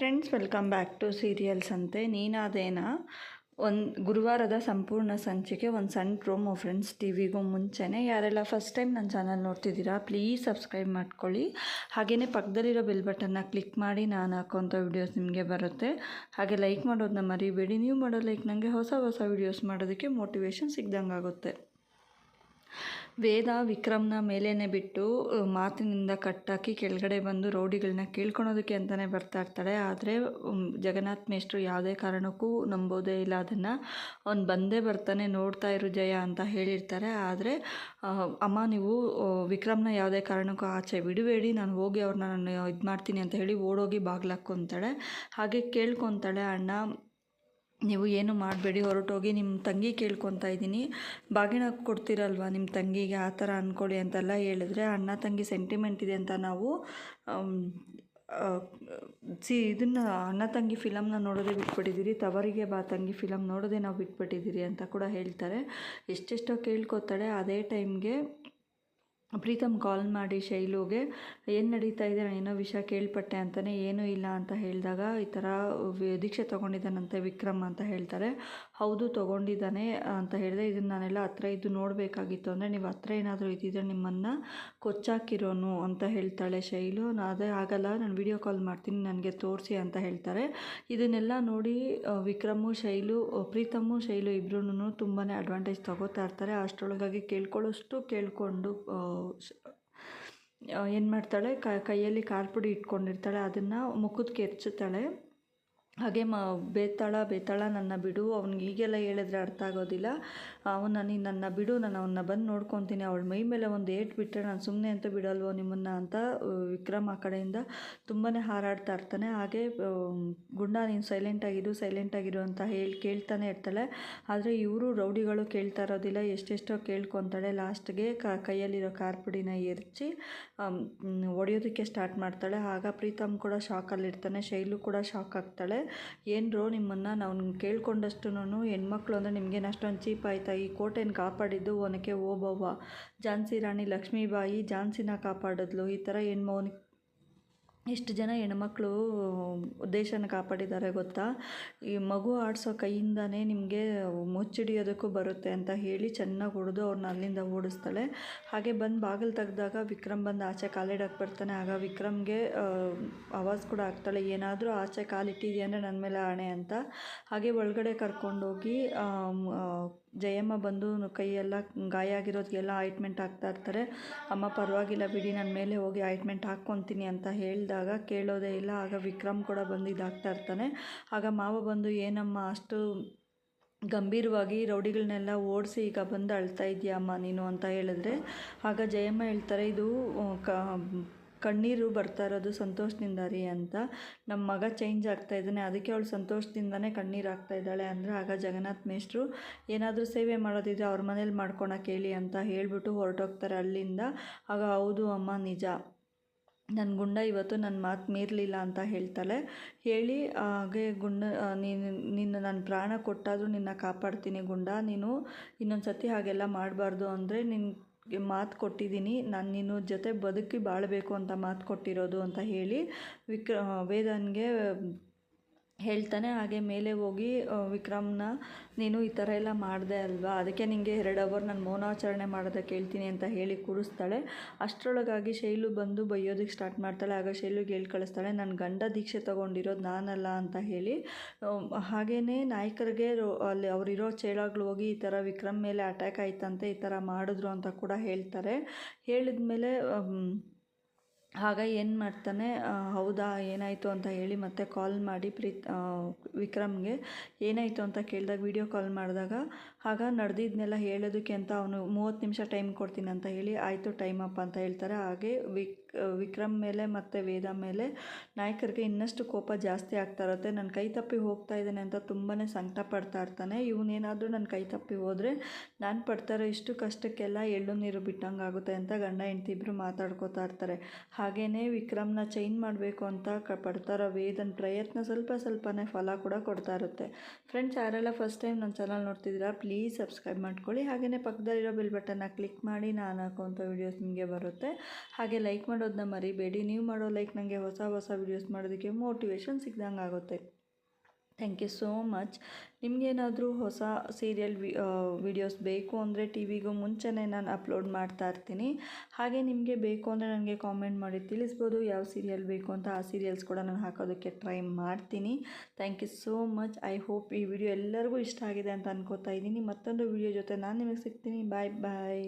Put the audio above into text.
Friends welcome back to serials ಅಂತೆ ನೀನಾದೇನ? ಒಂದು ಗುರುವಾರದ ಸಂಪೂರ್ಣ ಸಂಚಿಕೆ, ಒಂದು ಸಣ್ಣ ಪ್ರೋಮೋ ಫ್ರೆಂಡ್ಸ್ ಟಿ ವಿಗೂ ಮುಂಚೆನೇ. ಯಾರೆಲ್ಲ ಫಸ್ಟ್ ಟೈಮ್ ನನ್ನ ಚಾನಲ್ ನೋಡ್ತಿದ್ದೀರಾ ಪ್ಲೀಸ್ ಸಬ್ಸ್ಕ್ರೈಬ್ ಮಾಡ್ಕೊಳ್ಳಿ. ಹಾಗೆಯೇ ಪಕ್ಕದಲ್ಲಿರೋ ಬೆಲ್ ಬಟನ್ನ ಕ್ಲಿಕ್ ಮಾಡಿ, ನಾನು ಹಾಕೋಂಥ ವಿಡಿಯೋಸ್ ನಿಮಗೆ ಬರುತ್ತೆ. ಹಾಗೆ ಲೈಕ್ ಮಾಡೋದನ್ನ ಮರಿಬೇಡಿ. ನೀವು ಮಾಡೋ ಲೈಕ್ ನನಗೆ ಹೊಸ ಹೊಸ ವಿಡಿಯೋಸ್ ಮಾಡೋದಕ್ಕೆ ಮೋಟಿವೇಶನ್ ಸಿಗ್ದಂಗೆ ಆಗುತ್ತೆ ವೇದ ವಿಕ್ರಮ್ನ ಮೇಲೇ ಬಿಟ್ಟು ಮಾತಿನಿಂದ ಕಟ್ಟಾಕಿ ಕೆಳಗಡೆ ಬಂದು ರೌಡಿಗಳನ್ನ ಕೇಳ್ಕೊಳೋದಕ್ಕೆ ಅಂತಲೇ ಬರ್ತಾ ಇರ್ತಾಳೆ. ಆದರೆ ಜಗನ್ನಾಥ್ ಮೇಷ್ಟ್ರು ಯಾವುದೇ ಕಾರಣಕ್ಕೂ ನಂಬೋದೇ ಇಲ್ಲ ಅದನ್ನು. ಅವ್ನು ಬಂದೇ ಬರ್ತಾನೆ, ನೋಡ್ತಾ ಇರು ಜಯ ಅಂತ ಹೇಳಿರ್ತಾರೆ. ಆದರೆ ಅಮ್ಮ ನೀವು ವಿಕ್ರಮ್ನ ಯಾವುದೇ ಕಾರಣಕ್ಕೂ ಆಚೆ ಬಿಡಬೇಡಿ, ನಾನು ಹೋಗಿ ಅವ್ರನ್ನ ನಾನು ಇದು ಮಾಡ್ತೀನಿ ಅಂತ ಹೇಳಿ ಓಡೋಗಿ ಬಾಗ್ಲಾಕ್ಕೊಂತಾಳೆ ಹಾಗೆ ಕೇಳ್ಕೊತಾಳೆ, ಅಣ್ಣ ನೀವು ಏನು ಮಾಡಬೇಡಿ, ಹೊರಟೋಗಿ ನಿಮ್ಮ ತಂಗಿ ಕೇಳ್ಕೊತಾ ಇದ್ದೀನಿ. ಬಾಗಿನ ಕೊಡ್ತೀರಲ್ವ ನಿಮ್ಮ ತಂಗಿಗೆ? ಆ ಥರ ಅಂದ್ಕೊಳ್ಳಿ ಅಂತೆಲ್ಲ ಹೇಳಿದ್ರೆ ಅಣ್ಣ ತಂಗಿ ಸೆಂಟಿಮೆಂಟ್ ಇದೆ ಅಂತ ನಾವು ಸಿ, ಇದನ್ನು ಅಣ್ಣ ತಂಗಿ ಫಿಲಮ್ನ ನೋಡೋದೇ ಬಿಟ್ಬಿಟ್ಟಿದ್ದೀರಿ, ತವರಿಗೆ ಬಾ ತಂಗಿ ಫಿಲಮ್ ನೋಡೋದೇ ನಾವು ಬಿಟ್ಬಿಟ್ಟಿದ್ದೀರಿ ಅಂತ ಕೂಡ ಹೇಳ್ತಾರೆ. ಎಷ್ಟೆಷ್ಟೋ ಕೇಳ್ಕೊತಾಳೆ, ಅದೇ ಟೈಮ್ಗೆ ಪ್ರೀತಮ್ ಕಾಲ್ ಮಾಡಿ ಶೈಲುಗೆ, ಏನು ನಡೀತಾ ಇದೆ? ಏನೋ ವಿಷಯ ಕೇಳ್ಪಟ್ಟೆ ಅಂತಲೇ ಏನೂ ಇಲ್ಲ ಅಂತ ಹೇಳಿದಾಗ ಈ ಥರ ದೀಕ್ಷೆ ತೊಗೊಂಡಿದ್ದಾನಂತೆ ವಿಕ್ರಮ್ ಅಂತ ಹೇಳ್ತಾರೆ. ಹೌದು, ತೊಗೊಂಡಿದ್ದಾನೆ ಅಂತ ಹೇಳಿದೆ. ಇದನ್ನು ನಾನೆಲ್ಲ ಹತ್ರ ಇದ್ದು ನೋಡಬೇಕಾಗಿತ್ತು ಅಂದರೆ ನೀವು ಹತ್ರ ಏನಾದರೂ ಇದ್ದಿದ್ರೆ ನಿಮ್ಮನ್ನು ಕೊಚ್ಚಾಕಿರೋನು ಅಂತ ಹೇಳ್ತಾಳೆ ಶೈಲು. ಅದೇ ಆಗಲ್ಲ, ನಾನು ವಿಡಿಯೋ ಕಾಲ್ ಮಾಡ್ತೀನಿ, ನನಗೆ ತೋರಿಸಿ ಅಂತ ಹೇಳ್ತಾರೆ. ಇದನ್ನೆಲ್ಲ ನೋಡಿ ವಿಕ್ರಮು, ಶೈಲು ಪ್ರೀತಮು, ಶೈಲು ಇಬ್ಬರೂ ತುಂಬಾ ಅಡ್ವಾಂಟೇಜ್ ತೊಗೋತಾ ಇರ್ತಾರೆ. ಅಷ್ಟರೊಳಗಾಗಿ ಕೇಳ್ಕೊಳ್ಳೋಷ್ಟು ಕೇಳಿಕೊಂಡು ಏನು ಮಾಡ್ತಾಳೆ ಕೈಯಲ್ಲಿ ಕಾರ್ಪುಡಿ ಇಟ್ಕೊಂಡಿರ್ತಾಳೆ. ಅದನ್ನು ಮುಖದ ಎರ್ಚುತ್ತಾಳೆ. ಹಾಗೆ ಮ, ಬೇತಾಳ ಬೇತಾಳ ನನ್ನ ಬಿಡು ಅವ್ನಿಗೆ ಹೀಗೆಲ್ಲ ಹೇಳಿದ್ರೆ ಅರ್ಥ ಆಗೋದಿಲ್ಲ. ಅವನ ನೀನು ನನ್ನ ಬಿಡು, ನಾನು ಅವನ್ನ ಬಂದು ನೋಡ್ಕೊತೀನಿ, ಅವಳ ಮೈ ಮೇಲೆ ಒಂದು ಏಟ್ ಬಿಟ್ಟರೆ ನಾನು ಸುಮ್ಮನೆ ಅಂತ ಬಿಡಲ್ವೋ ನಿಮ್ಮನ್ನು ಅಂತ ವಿಕ್ರಮ್ ಆ ಕಡೆಯಿಂದ ತುಂಬಾ ಹಾರಾಡ್ತಾ ಇರ್ತಾನೆ. ಹಾಗೆ ಗುಂಡ ನೀನು ಸೈಲೆಂಟಾಗಿರು ಸೈಲೆಂಟಾಗಿರು ಅಂತ ಹೇಳಿ, ಕೇಳ್ತಾನೆ ಇರ್ತಾಳೆ. ಆದರೆ ಇವರು ರೌಡಿಗಳು ಕೇಳ್ತಾ ಇರೋದಿಲ್ಲ, ಎಷ್ಟೆಷ್ಟೋ ಕೇಳ್ಕೊತಾಳೆ. ಲಾಸ್ಟ್ಗೆ ಕ, ಕೈಯಲ್ಲಿರೋ ಕಾರ್ಪುಡಿನ ಎರಚಿ ಹೊಡೆಯೋದಕ್ಕೆ ಸ್ಟಾರ್ಟ್ ಮಾಡ್ತಾಳೆ. ಆಗ ಪ್ರೀತಮ್ ಕೂಡ ಶಾಕಲ್ಲಿರ್ತಾನೆ ಶೈಲು ಕೂಡ ಶಾಕ್ ಆಗ್ತಾಳೆ. ಏನ್ರೋ ನಿಮ್ಮನ್ನು ನಾವು ಕೇಳ್ಕೊಂಡಷ್ಟು ಹೆಣ್ಮಕ್ಳು ಅಂದರೆ ನಿಮಗೇನು ಅಷ್ಟೊಂದು ಚೀಪ್ ಆಯ್ತಾ? ಈ ಕೋಟೆನ ಕಾಪಾಡಿದ್ದು ಒನಕೆ ಓಬವ್ವ. ಝಾನ್ಸಿ ರಾಣಿ ಲಕ್ಷ್ಮೀಬಾಯಿ ಝಾನ್ಸಿನ ಕಾಪಾಡಿದ್ಲು. ಈ ಥರ ಹೆಣ್ಮವನಿಗೆ ಎಷ್ಟು ಜನ ಹೆಣ್ಮಕ್ಳು ದೇಶನ ಕಾಪಾಡಿದ್ದಾರೆ ಗೊತ್ತಾ? ಈ ಮಗು ಆಡಿಸೋ ಕೈಯಿಂದನೇ ನಿಮಗೆ ಮುಚ್ಚಿಡಿಯೋದಕ್ಕೂ ಬರುತ್ತೆ ಅಂತ ಹೇಳಿ ಚೆನ್ನಾಗಿ ಹೊಡೆದು ಅವ್ರನ್ನ ಅಲ್ಲಿಂದ ಓಡಿಸ್ತಾಳೆ. ಹಾಗೆ ಬಂದು ಬಾಗಿಲು ತೆಗ್ದಾಗ ವಿಕ್ರಮ್ ಬಂದು ಆಚೆ ಕಾಲಿಡಕ್ಕೆ ಬರ್ತಾನೆ. ಆಗ ವಿಕ್ರಮ್ಗೆ ಆವಾಜ್ ಕೂಡ ಆಗ್ತಾಳೆ. ಏನಾದರೂ ಆಚೆ ಕಾಲಿಟ್ಟಿದೆಯಾ ಅಂದರೆ ನನ್ನ ಮೇಲೆ ಆಣೆ ಅಂತ. ಹಾಗೆ ಒಳಗಡೆ ಕರ್ಕೊಂಡೋಗಿ ಜಯಮ್ಮ ಬಂದು ಕೈಯೆಲ್ಲ ಗಾಯ ಆಗಿರೋದಕ್ಕೆಲ್ಲ ಆಯಿಂಟ್ಮೆಂಟ್ ಹಾಕ್ತಾ ಇರ್ತಾರೆ. ಅಮ್ಮ ಪರವಾಗಿಲ್ಲ ಬಿಡಿ ನನ್ನ ಮೇಲೆ ಹೋಗಿ ಆಯಿಂಟ್ಮೆಂಟ್ ಹಾಕ್ಕೊತೀನಿ ಅಂತ ಹೇಳಿದಾಗ ಕೇಳೋದೇ ಇಲ್ಲ. ಆಗ ವಿಕ್ರಮ್ ಕೂಡ ಬಂದು ಇದಾಗ್ತಾ ಇರ್ತಾನೆ. ಆಗ ಮಾವ ಬಂದು, ಏನಮ್ಮ ಅಷ್ಟು ಗಂಭೀರವಾಗಿ ರೌಡಿಗಳನ್ನೆಲ್ಲ ಓಡಿಸಿ ಈಗ ಬಂದು ಅಳ್ತಾ ಇದೆಯಾ ಅಮ್ಮ ನೀನು ಅಂತ ಹೇಳಿದ್ರೆ. ಆಗ ಜಯಮ್ಮ ಹೇಳ್ತಾರೆ, ಇದು, ಕ ಕಣ್ಣೀರು ಬರ್ತಾ ಇರೋದು ಸಂತೋಷದಿಂದ ರೀ ಅಂತ. ನಮ್ಮ ಮಗ ಚೇಂಜ್ ಆಗ್ತಾ ಇದ್ದಾನೆ. ಅದಕ್ಕೆ ಅವಳು ಸಂತೋಷದಿಂದನೇ ಕಣ್ಣೀರು ಆಗ್ತಾ ಇದ್ದಾಳೆ ಅಂದರೆ, ಆಗ ಜಗನ್ನಾಥ್ ಮೇಷ್ಟ್ರು, ಏನಾದರೂ ಸೇವೆ ಮಾಡೋದಿದ್ರೆ ಅವ್ರ ಮನೇಲಿ ಮಾಡ್ಕೊಳಕ್ಕೆ ಹೇಳಿ ಅಂತ ಹೇಳಿಬಿಟ್ಟು ಹೊರಟೋಗ್ತಾರೆ ಅಲ್ಲಿಂದ. ಆಗ, ಹೌದು ಅಮ್ಮ, ನಿಜ. ನನ್ನ ಗುಂಡ ಇವತ್ತು ನನ್ನ ಮಾತು ಮೀರಲಿಲ್ಲ ಅಂತ ಹೇಳ್ತಾಳೆ. ಹೇಳಿ, ಹಾಗೆ ಗುಂಡ ನೀನು, ನಿನ್ನ ನನ್ನ ಪ್ರಾಣ ಕೊಟ್ಟಾದರೂ ನಿನ್ನ ಕಾಪಾಡ್ತೀನಿ ಗುಂಡ. ನೀನು ಇನ್ನೊಂದು ಸತಿ ಹಾಗೆಲ್ಲ ಮಾಡಬಾರ್ದು ಅಂದರೆ ನಿನಗೆ ಮಾತು ಕೊಟ್ಟಿದ್ದೀನಿ. ನಾನು ನಿನ್ನ ಜೊತೆ ಬದುಕಿ ಬಾಳಬೇಕು ಅಂತ ಮಾತು ಕೊಟ್ಟಿರೋದು ಅಂತ ಹೇಳಿ ವಿಕ್ರ ವೇದನ್ಗೆ ಹೇಳ್ತಾನೆ, ಹಾಗೆ ಮೇಲೆ ಹೋಗಿ ವಿಕ್ರಮ್ನ, ನೀನು ಈ ಥರ ಎಲ್ಲ ಮಾಡಿದೆ ಅಲ್ವಾ? ಅದಕ್ಕೆ ನಿನಗೆ ಎರಡು ಅವರ್ ನಾನು ಮೌನಾಚರಣೆ ಮಾಡೋದಕ್ಕೆ ಹೇಳ್ತೀನಿ ಅಂತ ಹೇಳಿ ಕೂರಿಸ್ತಾಳೆ. ಅಷ್ಟರೊಳಗಾಗಿ ಶೈಲು ಬಂದು ಬೈಯೋದಕ್ಕೆ ಸ್ಟಾರ್ಟ್ ಮಾಡ್ತಾಳೆ. ಆಗ ಶೈಲುಗೆ ಹೇಳಿ ಕಳಿಸ್ತಾಳೆ ನನ್ನ ಗಂಡ ದೀಕ್ಷೆ ತೊಗೊಂಡಿರೋದು ನಾನಲ್ಲ ಅಂತ ಹೇಳಿ. ಹಾಗೆಯೇ ನಾಯಕರಿಗೆ ಅಲ್ಲಿ ಅವರಿರೋ ಚೇಳಾಗ್ಲು ಹೋಗಿ ಈ ಥರ ವಿಕ್ರಮ್ ಮೇಲೆ ಅಟ್ಯಾಕ್ ಆಯ್ತಂತೆ, ಈ ಥರ ಮಾಡಿದ್ರು ಅಂತ ಕೂಡ ಹೇಳ್ತಾರೆ. ಹೇಳಿದ ಮೇಲೆ ಆಗ ಏನು ಮಾಡ್ತಾನೆ ಹೌದಾ, ಏನಾಯಿತು ಅಂತ ಹೇಳಿ ಮತ್ತೆ ಕಾಲ್ ಮಾಡಿ ಪ್ರೀತ್ ವಿಕ್ರಮ್ಗೆ, ಏನಾಯಿತು ಅಂತ ಕೇಳಿದಾಗ ವಿಡಿಯೋ ಕಾಲ್ ಮಾಡಿದಾಗ ಆಗ ನಡೆದಿದ್ದನ್ನೆಲ್ಲ ಹೇಳೋದಕ್ಕೆ ಅಂತ ಅವನು ಮೂವತ್ತು ನಿಮಿಷ ಟೈಮ್ ಕೊಡ್ತೀನಿ ಅಂತ ಹೇಳಿ, ಆಯಿತು ಟೈಮ್ ಅಪ್ ಅಂತ ಹೇಳ್ತಾರೆ. ಹಾಗೆ ವಿಕ್, ವಿಕ್ರಮ್ ಮೇಲೆ ಮತ್ತು ವೇದ ಮೇಲೆ ನಾಯಕರಿಗೆ ಇನ್ನಷ್ಟು ಕೋಪ ಜಾಸ್ತಿ ಆಗ್ತಾ ಇರುತ್ತೆ. ನನ್ನ ಕೈ ತಪ್ಪಿ ಹೋಗ್ತಾ ಇದ್ದಾನೆ ಅಂತ ತುಂಬಾ ಸಂಕಟ ಪಡ್ತಾ ಇರ್ತಾನೆ. ಇವನೇನಾದರೂ ನನ್ನ ಕೈ ತಪ್ಪಿ ಹೋದರೆ ನಾನು ಪಡ್ತಾ ಇರೋ ಇಷ್ಟು ಕಷ್ಟಕ್ಕೆಲ್ಲ ಎಳ್ಳು ನೀರು ಬಿಟ್ಟಂಗೆ ಆಗುತ್ತೆ ಅಂತ ಗಂಡ ಹೆಂಡ್ತಿ ಇಬ್ಬರು ಮಾತಾಡ್ಕೋತಾ ಇರ್ತಾರೆ. ಹಾಗೆಯೇ ವಿಕ್ರಮ್ನ ಚೇಂಜ್ ಮಾಡಬೇಕು ಅಂತ ಕ, ಪಡ್ತಾ ಇರೋ ವೇದನ ಪ್ರಯತ್ನ ಸ್ವಲ್ಪ ಸ್ವಲ್ಪನೇ ಫಲ ಕೂಡ ಕೊಡ್ತಾ ಇರುತ್ತೆ. ಫ್ರೆಂಡ್ಸ್ ಯಾರೆಲ್ಲ ಫಸ್ಟ್ ಟೈಮ್ ನನ್ನ ಚಾನಲ್ ನೋಡ್ತಿದ್ದೀರಾ ಪ್ಲೀಸ್ ಸಬ್ಸ್ಕ್ರೈಬ್ ಮಾಡ್ಕೊಳ್ಳಿ. ಹಾಗೆಯೇ ಪಕ್ಕದಲ್ಲಿರೋ ಬೆಲ್ ಬಟನ್ನ ಕ್ಲಿಕ್ ಮಾಡಿ ನಾನು ಹಾಕುವಂಥ ವೀಡಿಯೋಸ್ ನಿಮಗೆ ಬರುತ್ತೆ. ಹಾಗೆ ಲೈಕ್ ಮಾಡೋದನ್ನ ಮರಿಬೇಡಿ. ನೀವು ಮಾಡೋ ಲೈಕ್ ನನಗೆ ಹೊಸ ಹೊಸ ವೀಡಿಯೋಸ್ ಮಾಡೋದಕ್ಕೆ ಮೋಟಿವೇಶನ್ ಸಿಗ್ದಂಗೆ ಆಗುತ್ತೆ ಥ್ಯಾಂಕ್ ಯು ಸೋ ಮಚ್ ನಿಮಗೇನಾದರೂ ಹೊಸ ಸೀರಿಯಲ್ ವಿ ವಿಡಿಯೋಸ್ ಬೇಕು ಅಂದರೆ ಟಿ ವಿಗೂ ಮುಂಚೆನೇ ನಾನು ಅಪ್ಲೋಡ್ ಮಾಡ್ತಾ ಇರ್ತೀನಿ. ಹಾಗೆ ನಿಮಗೆ ಬೇಕು ಅಂದರೆ ನನಗೆ ಕಾಮೆಂಟ್ ಮಾಡಿ, ತಿಳಿಸ್ಬೋದು ಯಾವ ಸೀರಿಯಲ್ ಬೇಕು ಅಂತ. ಆ ಸೀರಿಯಲ್ಸ್ ಕೂಡ ನಾನು ಹಾಕೋದಕ್ಕೆ ಟ್ರೈ ಮಾಡ್ತೀನಿ. Thank you so much I hope ಈ ವಿಡಿಯೋ ಎಲ್ಲರಿಗೂ ಇಷ್ಟ ಆಗಿದೆ ಅಂತ ಅನ್ಕೋತಾ ಇದ್ದೀನಿ. ಮತ್ತೊಂದು ವಿಡಿಯೋ ಜೊತೆ ನಾನು ನಿಮಗೆ ಸಿಗ್ತೀನಿ. ಬಾಯ್ ಬಾಯ್